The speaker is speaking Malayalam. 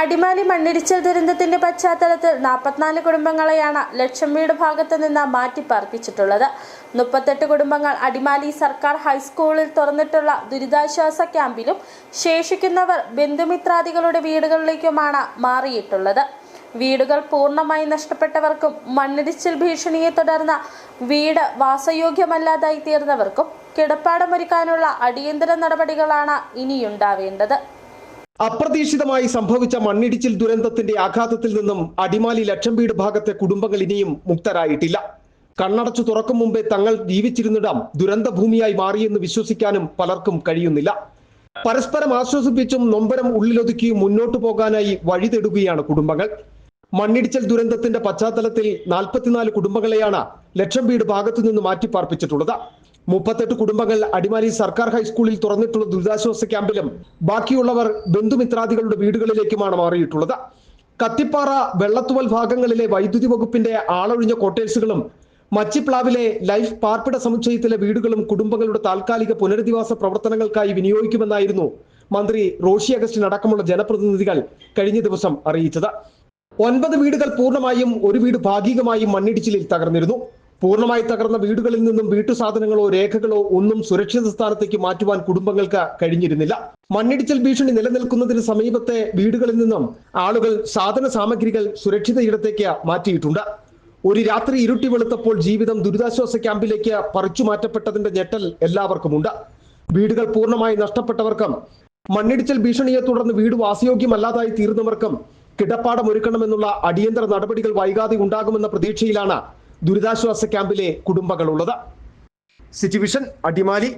അടിമാലി മണ്ണിടിച്ചൽ ദുരന്തത്തിന്റെ പശ്ചാത്തലത്തിൽ നാൽപ്പത്തിനാല് കുടുംബങ്ങളെയാണ് ലക്ഷം വീട് ഭാഗത്ത് നിന്ന് മാറ്റിപ്പാർപ്പിച്ചിട്ടുള്ളത്. മുപ്പത്തെട്ട് കുടുംബങ്ങൾ അടിമാലി സർക്കാർ ഹൈസ്കൂളിൽ തുറന്നിട്ടുള്ള ദുരിതാശ്വാസ ക്യാമ്പിലും ശേഷിക്കുന്നവർ ബന്ധുമിത്രാദികളുടെ വീടുകളിലേക്കുമാണ് മാറിയിട്ടുള്ളത്. വീടുകൾ പൂർണമായി നഷ്ടപ്പെട്ടവർക്കും മണ്ണിടിച്ചിൽ ഭീഷണിയെ തുടർന്ന് വീട് വാസയോഗ്യമല്ലാതായി തീർന്നവർക്കും കിടപ്പാടമൊരുക്കാനുള്ള അടിയന്തര നടപടികളാണ് ഇനിയുണ്ടാവേണ്ടത്. അപ്രതീക്ഷിതമായി സംഭവിച്ച മണ്ണിടിച്ചിൽ ദുരന്തത്തിന്റെ ആഘാതത്തിൽ നിന്നും അടിമാലി ലക്ഷംവീട് ഭാഗത്തെ കുടുംബങ്ങൾ ഇനിയും മുക്തരായിട്ടില്ല. കണ്ണടച്ചു തുറക്കും മുമ്പേ തങ്ങൾ ജീവിച്ചിരുന്നിടം ദുരന്തഭൂമിയായി മാറിയെന്ന് വിശ്വസിക്കാനും പലർക്കും കഴിയുന്നില്ല. പരസ്പരം ആശ്വസിപ്പിച്ചും നൊമ്പരം ഉള്ളിലൊതുക്കിയും മുന്നോട്ടു പോകാനായി വഴി തേടുകയാണ് കുടുംബങ്ങൾ. മണ്ണിടിച്ചൽ ദുരന്തത്തിന്റെ പശ്ചാത്തലത്തിൽ നാൽപ്പത്തിനാല് കുടുംബങ്ങളെയാണ് ലക്ഷംവീട് ഭാഗത്തു നിന്ന് മാറ്റിപ്പാർപ്പിച്ചിട്ടുള്ളത്. മുപ്പത്തെട്ട് കുടുംബങ്ങൾ അടിമാലി സർക്കാർ ഹൈസ്കൂളിൽ തുറന്നിട്ടുള്ള ദുരിതാശ്വാസ ക്യാമ്പിലും ബാക്കിയുള്ളവർ ബന്ധുമിത്രാദികളുടെ വീടുകളിലേക്കുമാണ് മാറിയിട്ടുള്ളത്. കത്തിപ്പാറ വെള്ളത്തുവൽ ഭാഗങ്ങളിലെ വൈദ്യുതി വകുപ്പിന്റെ ആളൊഴിഞ്ഞ കോട്ടേഴ്സുകളും മച്ചിപ്ലാവിലെ ലൈഫ് പാർപ്പിട സമുച്ചയത്തിലെ വീടുകളും കുടുംബങ്ങളുടെ താൽക്കാലിക പുനരധിവാസ പ്രവർത്തനങ്ങൾക്കായി വിനിയോഗിക്കുമെന്നായിരുന്നു മന്ത്രി റോഷി അഗസ്റ്റിൻ അടക്കമുള്ള ജനപ്രതിനിധികൾ കഴിഞ്ഞ ദിവസം അറിയിച്ചത്. ഒൻപത് വീടുകൾ പൂർണമായും ഒരു വീട് ഭാഗികമായും മണ്ണിടിച്ചിലിൽ തകർന്നിരുന്നു. പൂർണമായി തകർന്ന വീടുകളിൽ നിന്നും വീട്ടുസാധനങ്ങളോ രേഖകളോ ഒന്നും സുരക്ഷിത സ്ഥാനത്തേക്ക് മാറ്റുവാൻ കുടുംബങ്ങൾക്ക് കഴിഞ്ഞിരുന്നില്ല. മണ്ണിടിച്ചൽ ഭീഷണി നിലനിൽക്കുന്നതിന് സമീപത്തെ വീടുകളിൽ നിന്നും ആളുകൾ സാധന സാമഗ്രികൾ സുരക്ഷിത ഇടത്തേക്ക് മാറ്റിയിട്ടുണ്ട്. ഒരു രാത്രി ഇരുട്ടി വെളുത്തപ്പോൾ ജീവിതം ദുരിതാശ്വാസ ക്യാമ്പിലേക്ക് പറിച്ചു മാറ്റപ്പെട്ടതിന്റെ ഞെട്ടൽ എല്ലാവർക്കുമുണ്ട്. വീടുകൾ പൂർണമായി നഷ്ടപ്പെട്ടവർക്കും മണ്ണിടിച്ചൽ ഭീഷണിയെ തുടർന്ന് വീട് വാസയോഗ്യമല്ലാതായി തീർന്നവർക്കും കിടപ്പാടം ഒരുക്കണമെന്നുള്ള അടിയന്തര നടപടികൾ വൈകാതെ ഉണ്ടാകുമെന്ന പ്രതീക്ഷയിലാണ് ദുരിതാശ്വാസ ക്യാമ്പിലെ കുടുംബങ്ങളുള്ളത്. സിറ്റിവിഷൻ അടിമാലി